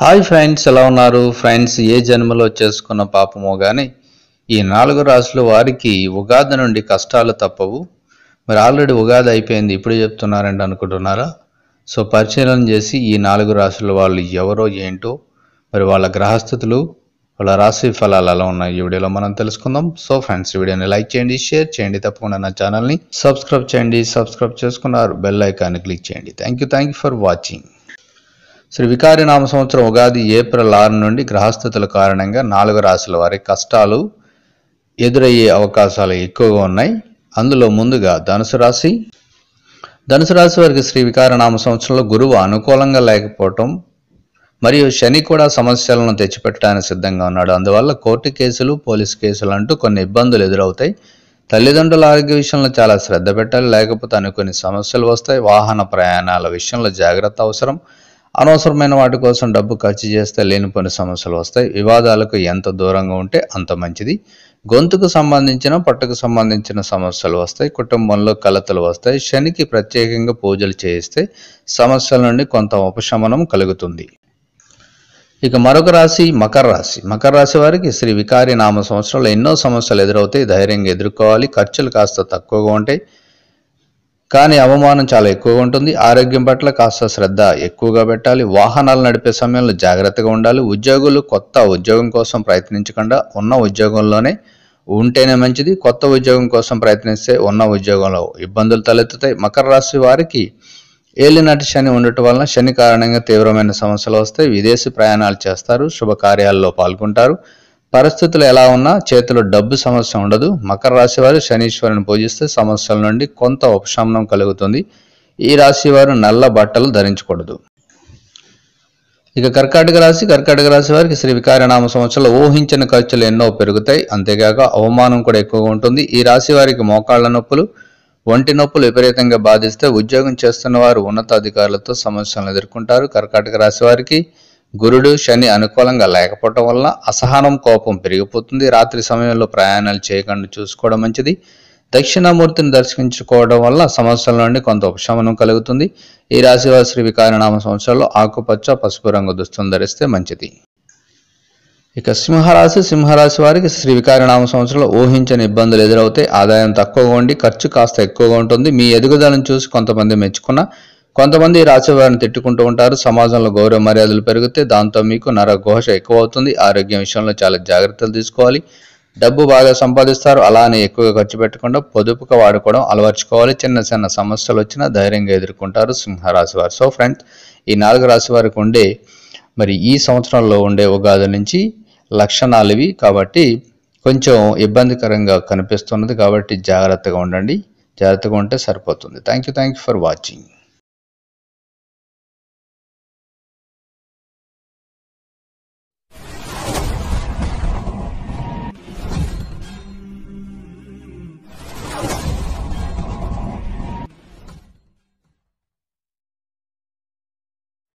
Hi friends ఎలా ఉన్నారు? Friends ఏ జన్మలో చేసుకున్న పాపమో కానీ ఈ నాలుగు రాసుల వారికి ఉగాది నుండి కష్టాలు తప్పవు. మరి ఆల్రెడీ ఉగాది అయిపోయింది ఇప్పుడు చెప్తున్నారండి అనుకుంటున్నారా? సో పరిశీలన చేసి ఈ నాలుగు రాసుల వాళ్ళు ఎవరో ఏంటో మరి వాళ్ళ గ్రహస్థితులు వాళ్ళ రాశి ఫలాలు అలా ఉన్నాయి ఈ వీడియోలో మనం తెలుసుకుందాం. సో ఫ్రెండ్స్ ఈ వీడియోని లైక్ చేయండి షేర్ చేయండి. తప్పకుండా నా ఛానల్ని సబ్స్క్రైబ్ చేయండి. సబ్స్క్రైబ్ చేసుకున్నారు బెల్ ఐకాన్ని క్లిక్ చేయండి. Thank you thank you for watching Shri Vikari నామ సంవత్సరం ఉగాది ఏప్రిల్ ఆరు నుండి గ్రహస్థితుల కారణంగా నాలుగు రాశుల వారి కష్టాలు ఎదురయ్యే అవకాశాలు ఎక్కువగా ఉన్నాయి. అందులో ముందుగా ధనుసు రాశి. ధనుసు రాశి వారికి శ్రీ వికార నామ సంవత్సరంలో గురువు అనుకూలంగా లేకపోవటం మరియు శని కూడా సమస్యలను తెచ్చిపెట్టడానికి సిద్ధంగా ఉన్నాడు. అందువల్ల కోర్టు కేసులు పోలీస్ కేసులు అంటూ కొన్ని ఇబ్బందులు ఎదురవుతాయి. తల్లిదండ్రుల ఆరోగ్య విషయంలో చాలా శ్రద్ధ పెట్టాలి. లేకపోతే అనుకుని సమస్యలు వస్తాయి. వాహన ప్రయాణాల విషయంలో జాగ్రత్త అవసరం. అనవసరమైన వాటి కోసం డబ్బు ఖర్చు చేస్తే లేనిపోని సమస్యలు వస్తాయి. వివాదాలకు ఎంత దూరంగా ఉంటే అంత మంచిది. గొంతుకు సంబంధించిన పట్టుకు సంబంధించిన సమస్యలు వస్తాయి. కుటుంబంలో కలతలు వస్తాయి. శనికి ప్రత్యేకంగా పూజలు చేయిస్తే సమస్యల నుండి కొంత ఉపశమనం కలుగుతుంది. ఇక మరొక రాశి మకర రాశి. మకర రాశి వారికి శ్రీ వికారి నామ సంవత్సరంలో ఎన్నో సమస్యలు ఎదురవుతాయి. ధైర్యంగా ఎదుర్కోవాలి. ఖర్చులు కాస్త తక్కువగా ఉంటాయి. కానీ అవమానం చాలా ఎక్కువగా ఉంటుంది. ఆరోగ్యం పట్ల కాస్త శ్రద్ధ ఎక్కువగా పెట్టాలి. వాహనాలు నడిపే సమయంలో జాగ్రత్తగా ఉండాలి. ఉద్యోగులు కొత్త ఉద్యోగం కోసం ప్రయత్నించకుండా ఉన్న ఉద్యోగంలోనే ఉంటేనే మంచిది. కొత్త ఉద్యోగం కోసం ప్రయత్నిస్తే ఉన్న ఉద్యోగంలో ఇబ్బందులు తలెత్తుతాయి. మకర రాశి వారికి ఏలినాటి శని ఉండటం వలన శని కారణంగా తీవ్రమైన సమస్యలు వస్తాయి. విదేశీ ప్రయాణాలు చేస్తారు. శుభకార్యాల్లో పాల్గొంటారు. పరిస్థితులు ఎలా ఉన్నా చేతిలో డబ్బు సమస్య ఉండదు. మకర రాశి వారు శనీశ్వరుని పూజిస్తే సమస్యల నుండి కొంత ఉపశమనం కలుగుతుంది. ఈ రాశి వారు నల్ల బట్టలు ధరించకూడదు. ఇక కర్కాటక రాశి కర్కాటక రాశి వారికి శ్రీ వికారనామ సంవత్సరంలో ఊహించిన ఖర్చులు ఎన్నో పెరుగుతాయి. అంతేకాక అవమానం కూడా ఎక్కువగా ఉంటుంది. ఈ రాశి వారికి మోకాళ్ళ నొప్పులు ఒంటి నొప్పులు విపరీతంగా బాధిస్తే ఉద్యోగం చేస్తున్న వారు ఉన్నతాధికారులతో సమస్యలను ఎదుర్కొంటారు. కర్కాటక రాశి వారికి గురుడు శని అనుకూలంగా లేకపోవటం వల్ల అసహనం కోపం పెరిగిపోతుంది. రాత్రి సమయంలో ప్రయాణాలు చేయకుండా చూసుకోవడం మంచిది. దక్షిణామూర్తిని దర్శించుకోవడం వల్ల సమస్యల నుండి కొంత ఉపశమనం కలుగుతుంది. ఈ రాశివారి శ్రీ వికారనామ సంవత్సరంలో ఆకుపచ్చ పసుపు రంగు దుస్తులు ధరిస్తే మంచిది. ఇక సింహరాశి సింహరాశి వారికి శ్రీ వికారనామ సంవత్సరంలో ఊహించని ఇబ్బందులు ఎదురవుతాయి ఆదాయం తక్కువగా ఉండి ఖర్చు కాస్త ఎక్కువగా ఉంటుంది. మీ ఎదుగుదలను చూసి కొంతమంది మెచ్చుకున్న కొంతమంది ఈ రాశి వారిని తిట్టుకుంటూ ఉంటారు. సమాజంలో గౌరవ మర్యాదలు పెరిగితే దాంతో మీకు నరఘోష ఎక్కువ అవుతుంది ఆరోగ్యం విషయంలో చాలా జాగ్రత్తలు తీసుకోవాలి. డబ్బు బాగా సంపాదిస్తారు. అలానే ఎక్కువగా ఖర్చు పెట్టకుండా పొదుపుగా వాడుకోవడం అలవర్చుకోవాలి. చిన్న చిన్న సమస్యలు వచ్చినా ధైర్యంగా ఎదుర్కొంటారు సింహరాశి వారు. సో ఫ్రెండ్స్ ఈ నాలుగు రాశి వారికి ఉండే మరి ఈ సంవత్సరంలో ఉండే ఉగాది నుంచి లక్షణాలు ఇవి కాబట్టి కొంచెం ఇబ్బందికరంగా కనిపిస్తున్నది కాబట్టి జాగ్రత్తగా ఉండండి. జాగ్రత్తగా ఉంటే సరిపోతుంది. Thank you thank you for watching